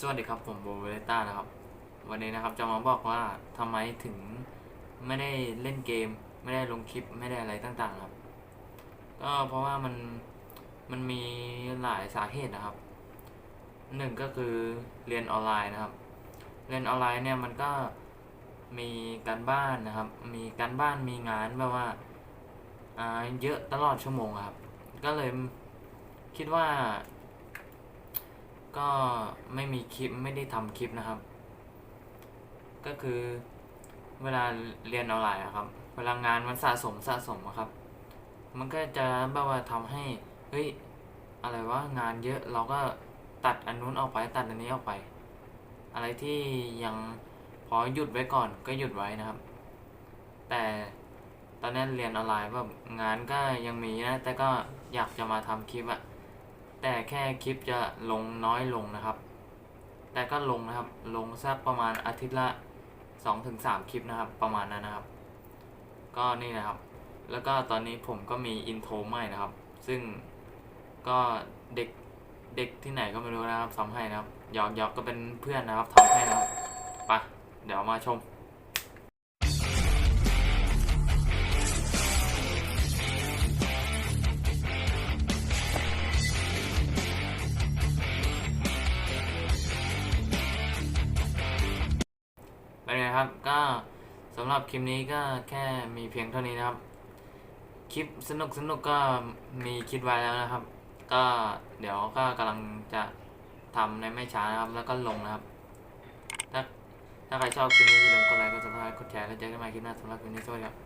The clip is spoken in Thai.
สวัสดีครับผมโบเวเลต้านะครับ วันนี้นะครับจะมาบอกว่าทำไมถึงไม่ได้เล่นเกม ไม่ได้ลงคลิปไม่ได้อะไรต่างๆครับ ก็เพราะว่ามันมันมีหลายสาเหตุนะครับหนึ่งก็คือเรียนออนไลน์นะครับ เรียนออนไลน์เนี่ยมันก็มีการบ้านนะครับ มีการบ้านมีงานแบบว่าอ่าเยอะตลอดชั่วโมงครับ ก็เลยคิดว่า ก็ไม่มีคลิปไม่ได้ทำคลิปนะครับ ก็คือเวลาเรียนออนไลน์อะครับ เวลางานมันสะสมสะสมอะครับ มันก็จะแบบว่าทำให้เฮ้ยอะไรวะงานเยอะเราก็ตัดอันนู้นออกไปตัดอันนี้ออกไป อะไรที่ยังพอหยุดไว้ก่อนก็หยุดไว้นะครับ แต่ตอนนี้เรียนออนไลน์แบบงานก็ยังมีนะแต่ก็อยากจะมาทำคลิปอะ แต่แค่คลิปจะลงน้อยลงนะครับ แต่ก็ลงนะครับ ลงสักประมาณอาทิตย์ละ2-3ถึงคลิปนะครับ ประมาณนั้นนะครับ ก็นี่นะครับ แล้วก็ตอนนี้ผมก็มีอินโทรใหม่นะครับ ซึ่งก็เด็กเด็กที่ไหนก็ไม่รู้นะครับทำให้นะครับหยอกหยอกก็เป็นเพื่อนนะครับทำให้นะครับไปเดี๋ยวมาชม เป็นไงครับ ก็สำหรับคลิปนี้ก็แค่มีเพียงเท่านี้นะครับ คลิปสนุกสนุกก็มีคิดไว้แล้วนะครับ ก็เดี๋ยวก็กำลังจะทำในไม่ช้านะครับ แล้วก็ลงนะครับ ถ้าถ้าใครชอบคลิปนี้อย่าลืมกดไลค์ กดซับสไครต์กดแชร์ แล้วเจอกันใหม่คลิปหน้าสำหรับคลิปนี้สวัสดีครับ